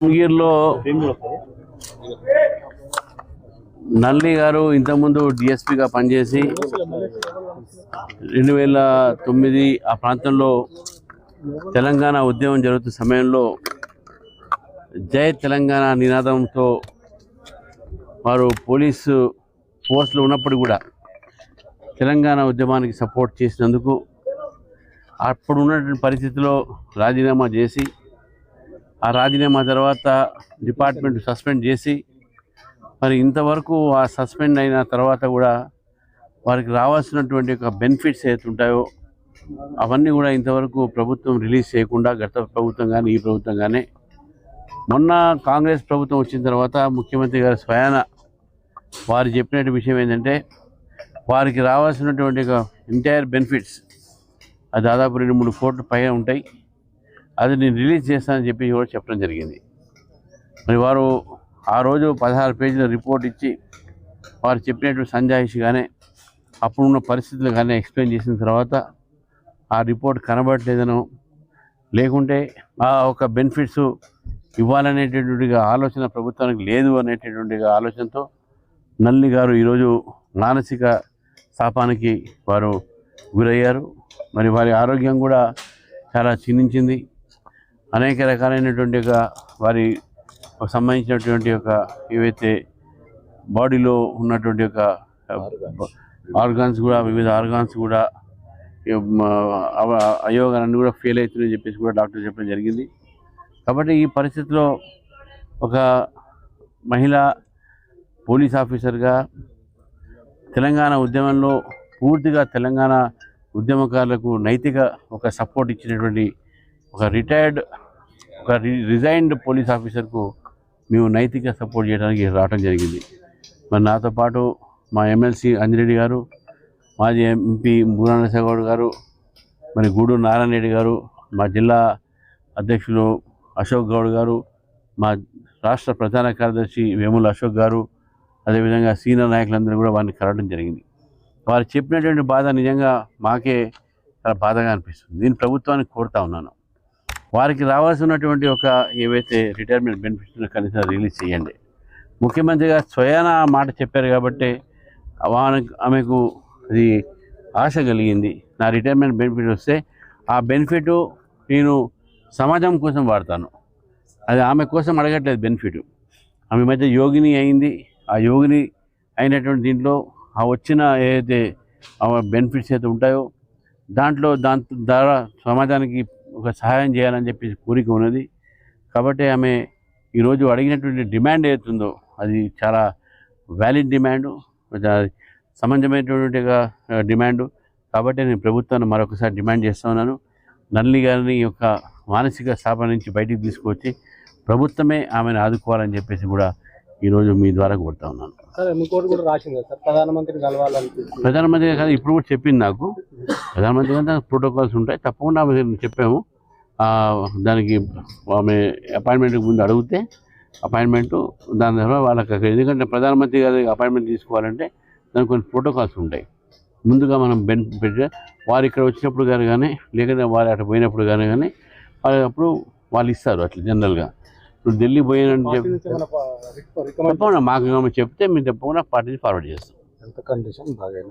గిర్లో నల్లి గారు ఇంతకుముందు డిఎస్పిగా పనిచేసి రెండు వేల తొమ్మిది ఆ ప్రాంతంలో తెలంగాణ ఉద్యమం జరుగుతున్న సమయంలో జై తెలంగాణ నినాదంతో వారు పోలీసు ఫోర్స్లో ఉన్నప్పుడు కూడా తెలంగాణ ఉద్యమానికి సపోర్ట్ చేసినందుకు అప్పుడు ఉన్నటువంటి పరిస్థితిలో రాజీనామా చేసి ఆ రాజీనామా తర్వాత డిపార్ట్మెంట్ సస్పెండ్ చేసి మరి ఇంతవరకు ఆ సస్పెండ్ అయిన తర్వాత కూడా వారికి రావాల్సినటువంటి ఒక బెనిఫిట్స్ ఏదైతే ఉంటాయో అవన్నీ కూడా ఇంతవరకు ప్రభుత్వం రిలీజ్ చేయకుండా గత ప్రభుత్వం కానీ ఈ ప్రభుత్వం కానీ మొన్న కాంగ్రెస్ ప్రభుత్వం వచ్చిన తర్వాత ముఖ్యమంత్రి గారు స్వయాన వారు చెప్పినట్టు విషయం ఏంటంటే వారికి రావాల్సినటువంటి ఒక ఎంటైర్ బెనిఫిట్స్ దాదాపు రెండు మూడు కోట్ల పైన ఉంటాయి. అది నేను రిలీజ్ చేస్తానని చెప్పి కూడా చెప్పడం జరిగింది. మరి వారు ఆ రోజు పదహారు పేజీల రిపోర్ట్ ఇచ్చి వారు చెప్పినట్టు సంజాయిషిగానే అప్పుడున్న పరిస్థితులు కానీ ఎక్స్ప్లెయిన్ చేసిన తర్వాత ఆ రిపోర్ట్ కనబడలేదను లేకుంటే ఆ ఒక బెనిఫిట్స్ ఇవ్వాలనేటటువంటిగా ఆలోచన ప్రభుత్వానికి లేదు అనేటటువంటిగా ఆలోచనతో నల్లి గారు ఈరోజు మానసిక శాపానికి వారు గురయ్యారు. మరి వారి ఆరోగ్యం కూడా చాలా క్షీణించింది. అనేక రకాలైనటువంటి ఒక వారి సంబంధించినటువంటి ఒక ఏవైతే బాడీలో ఉన్నటువంటి ఒక ఆర్గాన్స్ కూడా వివిధ ఆర్గాన్స్ కూడా అయోగాలన్నీ కూడా ఫెయిల్ అవుతుందని చెప్పేసి కూడా డాక్టర్ చెప్పడం జరిగింది. కాబట్టి ఈ పరిస్థితిలో ఒక మహిళ పోలీస్ ఆఫీసర్గా తెలంగాణ ఉద్యమంలో పూర్తిగా తెలంగాణ ఉద్యమకారులకు నైతిక ఒక సపోర్ట్ ఇచ్చినటువంటి ఒక రిటైర్డ్ ఒక రిజైన్డ్ పోలీస్ ఆఫీసర్కు మేము నైతిక సపోర్ట్ చేయడానికి రావడం జరిగింది. మరి నాతో పాటు మా ఎమ్మెల్సీ అంజిరెడ్డి గారు మాజీ ఎంపీ గౌడ్ గారు మరి గూడూరు నారాయణ రెడ్డి గారు మా జిల్లా అధ్యక్షులు అశోక్ గౌడ్ గారు మా రాష్ట్ర ప్రధాన కార్యదర్శి వేముల అశోక్ గారు అదేవిధంగా సీనియర్ నాయకులందరూ కూడా వారిని కలవడం జరిగింది. వారు చెప్పినటువంటి బాధ నిజంగా మాకే చాలా బాధగా అనిపిస్తుంది. నేను ప్రభుత్వానికి కోరుతా ఉన్నాను. వారికి రావాల్సినటువంటి ఒక ఏవైతే రిటైర్మెంట్ బెనిఫిట్స్ కనీసం రిలీజ్ చేయండి. ముఖ్యమంత్రి గారు స్వయాన ఆ మాట చెప్పారు కాబట్టి ఆమెకు అది ఆశ కలిగింది. నా రిటైర్మెంట్ బెనిఫిట్ వస్తే ఆ బెనిఫిట్ నేను సమాజం కోసం వాడతాను. అది ఆమె కోసం అడగట్లేదు బెనిఫిట్. ఆమె మధ్య యోగిని అయింది. ఆ యోగిని అయినటువంటి దీంట్లో ఆ వచ్చిన ఏదైతే బెనిఫిట్స్ అయితే ఉంటాయో దాంట్లో దాని ద్వారా సమాజానికి ఒక సహాయం చేయాలని చెప్పి కోరిక ఉన్నది. కాబట్టి ఆమె ఈరోజు అడిగినటువంటి డిమాండ్ ఏదైతుందో అది చాలా వ్యాలిడ్ డిమాండు సమంజమైనటువంటి డిమాండు. కాబట్టి నేను ప్రభుత్వాన్ని మరొకసారి డిమాండ్ చేస్తా ఉన్నాను. నల్లి గారిని యొక్క మానసిక స్థాపన నుంచి బయటికి తీసుకొచ్చి ప్రభుత్వమే ఆమెను ఆదుకోవాలని చెప్పేసి కూడా ఈరోజు మీ ద్వారా కోరుతా ఉన్నాను. కదా ప్రధానమంత్రి గారు ఇప్పుడు కూడా చెప్పింది నాకు. ప్రధానమంత్రి గారు ప్రోటోకాల్స్ ఉంటాయి. తప్పకుండా ఆమె చెప్పాము. దానికి ఆమె అపాయింట్మెంట్కి ముందు అడిగితే అపాయింట్మెంట్ దాని ద్వారా వాళ్ళకి ఎందుకంటే ప్రధానమంత్రి గారి అపాయింట్మెంట్ తీసుకోవాలంటే దానికి కొన్ని ప్రోటోకాల్స్ ఉంటాయి. ముందుగా మనం బెనిఫిట్ వారు ఇక్కడ వచ్చినప్పుడు కానీ కానీ లేకపోతే వారు అటు పోయినప్పుడు కానీ కానీ వాళ్ళు అప్పుడు వాళ్ళు ఇస్తారు అట్లా జనరల్గా. ఇప్పుడు ఢిల్లీ పోయినని పార్టీ చెప్పి తప్పకుండా మాకు చెప్తే మేము తప్పకుండా పార్టీని ఫార్వర్డ్ చేస్తాం. ఎంత కండిషన్ బాగా